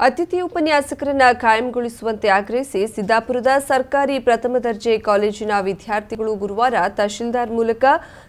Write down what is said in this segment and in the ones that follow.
ಅತಿಥಿ ಉಪನ್ಯಾಸಕರನ್ನ ಕಾಯಂಗೊಳಿಸುವಂತೆ ಆಗ್ರಹಿಸಿ ಸಿದ್ದಾಪುರದ ಸರ್ಕಾರಿ ಪ್ರಥಮ ದರ್ಜೆ ಕಾಲೇಜಿನ ವಿದ್ಯಾರ್ಥಿಗಳು ಗುರುವಾರ ತಹಶೀಲ್ದಾರ್ ಮೂಲಕ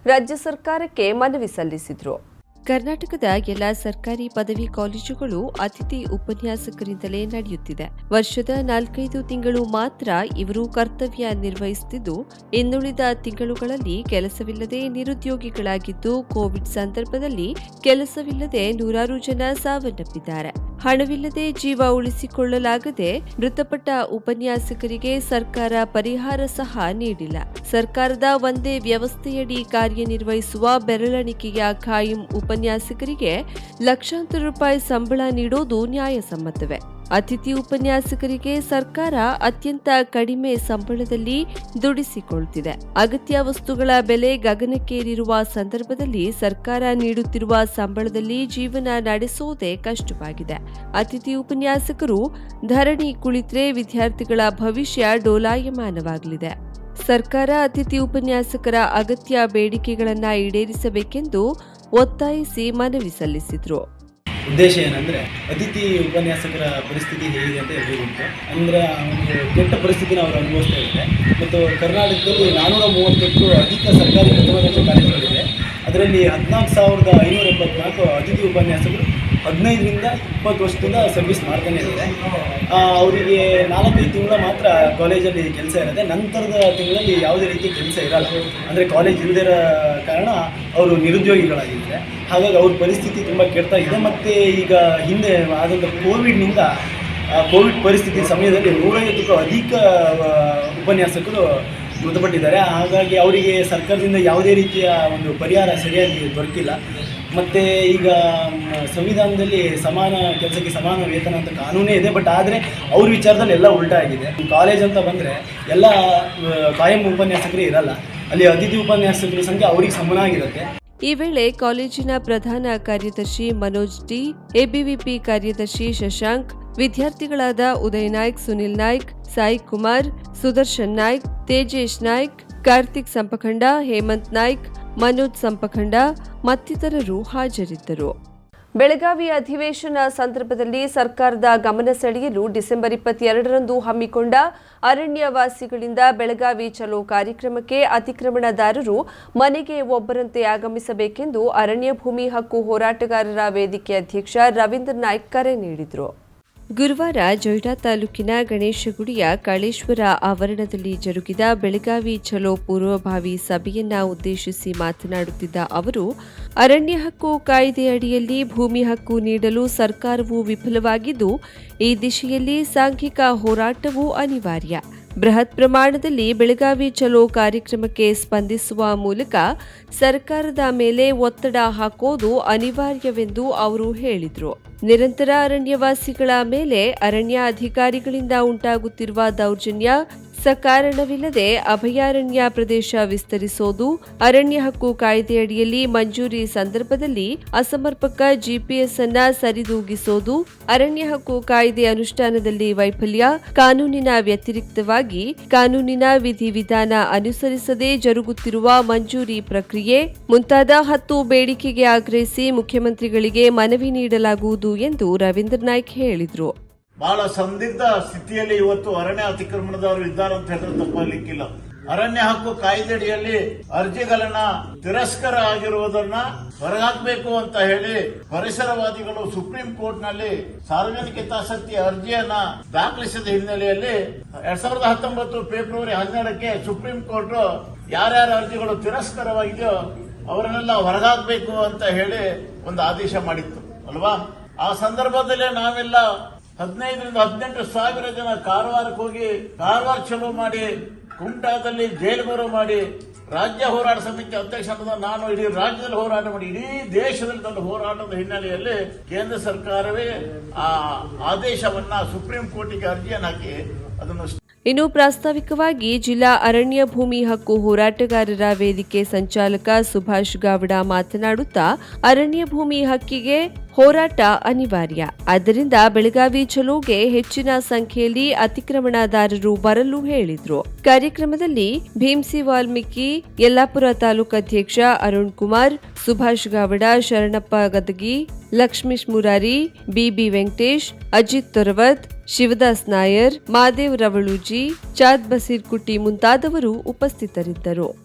ರಾಜ್ಯ ಸರ್ಕಾರಕ್ಕೆ ಮನವಿ ಸಲ್ಲಿಸಿದರು. ಕರ್ನಾಟಕದ ಎಲ್ಲ ಸರ್ಕಾರಿ ಪದವಿ ಕಾಲೇಜುಗಳು ಅತಿಥಿ ಉಪನ್ಯಾಸಕರಿಂದಲೇ ನಡೆಯುತ್ತಿದೆ. ವರ್ಷದ ನಾಲ್ಕೈದು ತಿಂಗಳು ಮಾತ್ರ ಇವರು ಕರ್ತವ್ಯ ನಿರ್ವಹಿಸುತ್ತಿದ್ದು, ಇನ್ನುಳಿದ ತಿಂಗಳುಗಳಲ್ಲಿ ಕೆಲಸವಿಲ್ಲದೆ ನಿರುದ್ಯೋಗಿಗಳಾಗಿದ್ದು, ಕೋವಿಡ್ ಸಂದರ್ಭದಲ್ಲಿ ಕೆಲಸವಿಲ್ಲದೆ ನೂರಾರು ಜನ ಸಾವನ್ನಪ್ಪಿದ್ದಾರೆ. ಹಣವಿಲ್ಲದೆ ಜೀವ ಉಳಿಸಿಕೊಳ್ಳಲಾಗದೆ ಮೃತಪಟ್ಟ ಉಪನ್ಯಾಸಕರಿಗೆ ಸರ್ಕಾರ ಪರಿಹಾರ ಸಹ ನೀಡಿಲ್ಲ. ಸರ್ಕಾರದ ಒಂದೇ ವ್ಯವಸ್ಥೆಯಡಿ ಕಾರ್ಯನಿರ್ವಹಿಸುವ ಬೆರಳೆಣಿಕೆಯ ಖಾಯಂ ಉಪನ್ಯಾಸಕರಿಗೆ ಲಕ್ಷಾಂತರ ರೂಪಾಯಿ ಸಂಬಳ ನೀಡೋದು ನ್ಯಾಯಸಮ್ಮತವೇ. ಅತಿಥಿ ಉಪನ್ಯಾಸಕರಿಗೆ ಸರ್ಕಾರ ಅತ್ಯಂತ ಕಡಿಮೆ ಸಂಬಳದಲ್ಲಿ ದುಡಿಸಿಕೊಳ್ತಿದೆ. ಅಗತ್ಯ ವಸ್ತುಗಳ ಬೆಲೆ ಗಗನಕ್ಕೇರಿರುವ ಸಂದರ್ಭದಲ್ಲಿ ಸರ್ಕಾರ ನೀಡುತ್ತಿರುವ ಸಂಬಳದಲ್ಲಿ ಜೀವನ ನಡೆಸುವುದೇ ಕಷ್ಟವಾಗಿದೆ. ಅತಿಥಿ ಉಪನ್ಯಾಸಕರು ಧರಣಿ ಕುಳಿತರೆ ವಿದ್ಯಾರ್ಥಿಗಳ ಭವಿಷ್ಯ ಡೋಲಾಯಮಾನವಾಗಲಿದೆ. ಸರ್ಕಾರ ಅತಿಥಿ ಉಪನ್ಯಾಸಕರ ಅಗತ್ಯ ಬೇಡಿಕೆಗಳನ್ನು ಈಡೇರಿಸಬೇಕೆಂದು ಒತ್ತಾಯಿಸಿ ಮನವಿ ಸಲ್ಲಿಸಿದ್ರು. ಉದ್ದೇಶ ಏನಂದರೆ ಅತಿಥಿ ಉಪನ್ಯಾಸಕರ ಪರಿಸ್ಥಿತಿ ಹೇಗಿದೆ ಅಂತ ಗೊತ್ತು. ಅಂದರೆ ಒಂದು ಕೆಟ್ಟ ಪರಿಸ್ಥಿತಿನ ಅವರು ಅನುಭವಿಸ್ತಾ ಇದ್ದಾರೆ. ಮತ್ತು ಕರ್ನಾಟಕದಲ್ಲಿ ನಾನ್ನೂರ ಮೂವತ್ತೆಂಟು ಅಧಿಕ ಸರ್ಕಾರಿ ಪ್ರಥಮ ದರ್ಜೆ ಕಾಲೇಜುಗಳಿವೆ. ಅದರಲ್ಲಿ ಹದಿನಾಲ್ಕು ಸಾವಿರದ ಐನೂರ ಎಪ್ಪತ್ನಾಲ್ಕು ಅತಿಥಿ ಉಪನ್ಯಾಸಕರು ಹದಿನೈದರಿಂದ ಇಪ್ಪತ್ತು ವರ್ಷದಿಂದ ಸರ್ವಿಸ್ ಮಾಡ್ತಾನೆ ಇದ್ದಾರೆ. ಅವರಿಗೆ ನಾಲ್ಕೈದು ತಿಂಗಳು ಮಾತ್ರ ಕಾಲೇಜಲ್ಲಿ ಕೆಲಸ ಇರುತ್ತೆ. ನಂತರದ ತಿಂಗಳಲ್ಲಿ ಯಾವುದೇ ರೀತಿ ಕೆಲಸ ಇರಲ್ಲ. ಅಂದರೆ ಕಾಲೇಜ್ ಇಲ್ಲದಿರ ಕಾರಣ ಅವರು ನಿರುದ್ಯೋಗಿಗಳಾಗಿದ್ದಾರೆ. ಹಾಗಾಗಿ ಅವ್ರ ಪರಿಸ್ಥಿತಿ ತುಂಬ ಕೆಡ್ತಾ ಇದೆ. ಮತ್ತು ಈಗ ಹಿಂದೆ ಆದಂಥ ಕೋವಿಡ್ನಿಂದ ಕೋವಿಡ್ ಪರಿಸ್ಥಿತಿ ಸಮಯದಲ್ಲಿ ನೂರೈವತ್ತಕ್ಕೂ ಅಧಿಕ ಉಪನ್ಯಾಸಕರು ಮೃತಪಟ್ಟಿದ್ದಾರೆ. ಹಾಗಾಗಿ ಅವರಿಗೆ ಸರ್ಕಾರದಿಂದ ಯಾವುದೇ ರೀತಿಯ ಒಂದು ಪರಿಹಾರ ಸರಿಯಾಗಿ ದೊರಕಿಲ್ಲ. ಮತ್ತು ಈಗ ಸಂವಿಧಾನದಲ್ಲಿ ಸಮಾನ, ಕೆಲಸಕ್ಕೆ ಸಮಾನ ವೇತನ ಅಂತ ಕಾನೂನೇ ಇದೆ, ಬಟ್ ಆದರೆ ಅವ್ರ ವಿಚಾರದಲ್ಲಿ ಎಲ್ಲ ಉಲ್ಟಾ ಆಗಿದೆ. ಕಾಲೇಜ್ ಅಂತ ಬಂದರೆ ಎಲ್ಲ ಕಾಯಂ ಉಪನ್ಯಾಸಕರೇ ಇರಲ್ಲ. ಅಲ್ಲಿ ಅತಿಥಿ ಉಪನ್ಯಾಸಕರ ಸಂಖ್ಯೆ ಅವ್ರಿಗೆ ಸಮನಾಗಿರುತ್ತೆ. ಈ ವೇಳೆ ಕಾಲೇಜಿನ ಪ್ರಧಾನ ಕಾರ್ಯದರ್ಶಿ ಮನೋಜ್ ಟಿ, ಎಬಿವಿಪಿ ಕಾರ್ಯದರ್ಶಿ ಶಶಾಂಕ್, ವಿದ್ಯಾರ್ಥಿಗಳಾದ ಉದಯ್ ನಾಯ್ಕ್, ಸುನಿಲ್ ನಾಯ್ಕ್, ಸಾಯಿ ಕುಮಾರ್, ಸುದರ್ಶನ್ ನಾಯ್ಕ್, ತೇಜೇಶ್ ನಾಯ್ಕ್, ಕಾರ್ತಿಕ್ ಸಂಪಖಂಡ, ಹೇಮಂತ್ ನಾಯ್ಕ್ ಮನೋಜ್ ಸಂಪಖಂಡ ಮತ್ತಿತರರು ಹಾಜರಿದ್ದರು. ಬೆಳಗಾವಿ ಅಧಿವೇಶನ ಸಂದರ್ಭದಲ್ಲಿ ಸರ್ಕಾರದ ಗಮನ ಸೆಳೆಯಲು ಡಿಸೆಂಬರ್ ಇಪ್ಪತ್ತೆರಡರಂದು ಹಮ್ಮಿಕೊಂಡ ಅರಣ್ಯವಾಸಿಗಳಿಂದ ಬೆಳಗಾವಿ ಚಲೋ ಕಾರ್ಯಕ್ರಮಕ್ಕೆ ಅತಿಕ್ರಮಣದಾರರು ಮನೆಗೆ ಒಬ್ಬರಂತೆ ಆಗಮಿಸಬೇಕೆಂದು ಅರಣ್ಯ ಭೂಮಿ ಹಕ್ಕು ಹೋರಾಟಗಾರರ ವೇದಿಕೆ ಅಧ್ಯಕ್ಷ ರವೀಂದ್ರ ನಾಯ್ಕ್ ಕರೆ ನೀಡಿದರು. ಗುರುವಾರ ಜೊಯ್ಡಾ ತಾಲೂಕಿನ ಗಣೇಶಗುಡಿಯ ಕಾಳೇಶ್ವರ ಆವರಣದಲ್ಲಿ ಜರುಗಿದ ಬೆಳಗಾವಿ ಚಲೋ ಪೂರ್ವಭಾವಿ ಸಭೆಯನ್ನ ಉದ್ದೇಶಿಸಿ ಮಾತನಾಡುತ್ತಿದ್ದ ಅವರು, ಅರಣ್ಯ ಹಕ್ಕು ಕಾಯ್ದೆ ಅಡಿಯಲ್ಲಿ ಭೂಮಿ ಹಕ್ಕು ನೀಡಲು ಸರ್ಕಾರವು ವಿಫಲವಾಗಿದ್ದು, ಈ ದಿಶೆಯಲ್ಲಿ ಸಾಂಘಿಕ ಹೋರಾಟವೂ ಅನಿವಾರ್ಯ. ಬೃಹತ್ ಪ್ರಮಾಣದಲ್ಲಿ ಬೆಳಗಾವಿ ಚಲೋ ಕಾರ್ಯಕ್ರಮಕ್ಕೆ ಸ್ಪಂದಿಸುವ ಮೂಲಕ ಸರ್ಕಾರದ ಮೇಲೆ ಒತ್ತಡ ಹಾಕೋದು ಅನಿವಾರ್ಯವೆಂದು ಅವರು ಹೇಳಿದರು. ನಿರಂತರ ಅರಣ್ಯವಾಸಿಗಳ ಮೇಲೆ ಅರಣ್ಯ ಅಧಿಕಾರಿಗಳಿಂದ ಉಂಟಾಗುತ್ತಿರುವ ದೌರ್ಜನ್ಯ ಸಕಾರಣವಿಲ್ಲದೆ ಅಭಯಾರಣ್ಯ ಪ್ರದೇಶ ವಿಸ್ತರಿಸೋದು, ಅರಣ್ಯ ಹಕ್ಕು ಕಾಯ್ದೆಯಡಿಯಲ್ಲಿ ಮಂಜೂರಿ ಸಂದರ್ಭದಲ್ಲಿ ಅಸಮರ್ಪಕ ಜಿಪಿಎಸ್ ಅನ್ನ ಸರಿದೂಗಿಸೋದು, ಅರಣ್ಯ ಹಕ್ಕು ಕಾಯ್ದೆ ಅನುಷ್ಠಾನದಲ್ಲಿ ವೈಫಲ್ಯ, ಕಾನೂನಿನ ವ್ಯತಿರಿಕ್ತವಾಗಿ ಕಾನೂನಿನ ವಿಧಿವಿಧಾನ ಅನುಸರಿಸದೆ ಜರುಗುತ್ತಿರುವ ಮಂಜೂರಿ ಪ್ರಕ್ರಿಯೆ, ಮುಂತಾದ ಹತ್ತು ಬೇಡಿಕೆಗೆ ಆಗ್ರಹಿಸಿ ಮುಖ್ಯಮಂತ್ರಿಗಳಿಗೆ ಮನವಿ ನೀಡಲಾಗುವುದು ಎಂದು ರವೀಂದ್ರ ನಾಯ್ಕ್ ಹೇಳಿದರು. ಬಹಳ ಸಂದಿಗ್ಧ ಸ್ಥಿತಿಯಲ್ಲಿ ಇವತ್ತು ಅರಣ್ಯ ಅತಿಕ್ರಮಣದವರು ಇದ್ದಾರೆ ಅಂತ ಹೇಳಿದ್ರೆ ತಪ್ಪಲಿಕ್ಕಿಲ್ಲ ಅರಣ್ಯ ಹಕ್ಕು ಕಾಯ್ದೆಡಿಯಲ್ಲಿ ಅರ್ಜಿಗಳನ್ನ ತಿರಸ್ಕಾರ ಆಗಿರುವುದನ್ನ ಹೊರಗಾಕಬೇಕು ಅಂತ ಹೇಳಿ ಪರಿಸರವಾದಿಗಳು ಸುಪ್ರೀಂ ಕೋರ್ಟ್ನಲ್ಲಿ ಸಾರ್ವಜನಿಕ ಹಿತಾಸಕ್ತಿ ಅರ್ಜಿಯನ್ನ ದಾಖಲಿಸಿದ ಹಿನ್ನೆಲೆಯಲ್ಲಿ ಎರಡ್ ಸಾವಿರದ ಹತ್ತೊಂಬತ್ತು ಫೆಬ್ರವರಿ ಹನ್ನೆರಡಕ್ಕೆ ಸುಪ್ರೀಂ ಕೋರ್ಟ್ ಯಾರ್ಯಾರ ಅರ್ಜಿಗಳು ತಿರಸ್ಕಾರವಾಗಿದೆಯೋ ಅವರನ್ನೆಲ್ಲ ಹೊರಗಾಕ್ಬೇಕು ಅಂತ ಹೇಳಿ ಒಂದು ಆದೇಶ ಮಾಡಿತ್ತು. ಅಲ್ವಾ? ಆ ಸಂದರ್ಭದಲ್ಲಿ ನಾವೆಲ್ಲ ಹದಿನೈದರಿಂದ ಹದಿನೆಂಟು ಸಾವಿರ ಜನ ಕಾರವಾರಕ್ಕೆ ಹೋಗಿ ಕಾರವಾರ ಚಲೋ ಮಾಡಿ, ಕುಮಟಾದಲ್ಲಿ ಜೈಲು ಬರೋ ಮಾಡಿ, ರಾಜ್ಯ ಹೋರಾಟ ಸಮಿತಿ ಅಧ್ಯಕ್ಷರಾದ ನಾನು ಇಡೀ ರಾಜ್ಯದಲ್ಲಿ ಹೋರಾಟ ಮಾಡಿ, ಇಡೀ ದೇಶದಲ್ಲಿ ನನ್ನ ಹೋರಾಟದ ಹಿನ್ನೆಲೆಯಲ್ಲಿ ಕೇಂದ್ರ ಸರ್ಕಾರವೇ ಆ ಆದೇಶವನ್ನ ಸುಪ್ರೀಂ ಕೋರ್ಟಿಗೆ ಅರ್ಜಿಯನ್ನು ಹಾಕಿ ಅದನ್ನು ಇನ್ನು ಪ್ರಾಸ್ತಾವಿಕವಾಗಿ ಜಿಲ್ಲಾ ಅರಣ್ಯ ಭೂಮಿ ಹಕ್ಕು ಹೋರಾಟಗಾರರ ವೇದಿಕೆ ಸಂಚಾಲಕ ಸುಭಾಷ್ ಗಾವಡ ಮಾತನಾಡುತ್ತಾ, ಅರಣ್ಯ ಭೂಮಿ ಹಕ್ಕಿಗೆ ಹೋರಾಟ ಅನಿವಾರ್ಯ. ಆದ್ದರಿಂದ ಬೆಳಗಾವಿ ಚಲೋಗೆ ಹೆಚ್ಚಿನ ಸಂಖ್ಯೆಯಲ್ಲಿ ಅತಿಕ್ರಮಣದಾರರು ಬರಲು ಹೇಳಿದ್ರು. ಕಾರ್ಯಕ್ರಮದಲ್ಲಿ ಭೀಮ್ಸಿ ವಾಲ್ಮೀಕಿ, ಯಲ್ಲಾಪುರ ತಾಲೂಕು ಅಧ್ಯಕ್ಷ ಅರುಣ್ ಕುಮಾರ್, ಸುಭಾಷ್ ಗಾವಡ, ಶರಣಪ್ಪ ಗದಗಿ, ಲಕ್ಷ್ಮೀಶ್ ಮುರಾರಿ, ಬಿಬಿ ವೆಂಕಟೇಶ್, ಅಜಿತ್ ತೊರವತ್, ಶಿವದಾಸ್ ನಾಯರ್, ಮಾದೇವ್ ರವಳೂಜಿ, ಚಾದ್ ಬಸೀರ್ ಕುಟ್ಟಿ ಮುಂತಾದವರು ಉಪಸ್ಥಿತರಿದ್ದರು.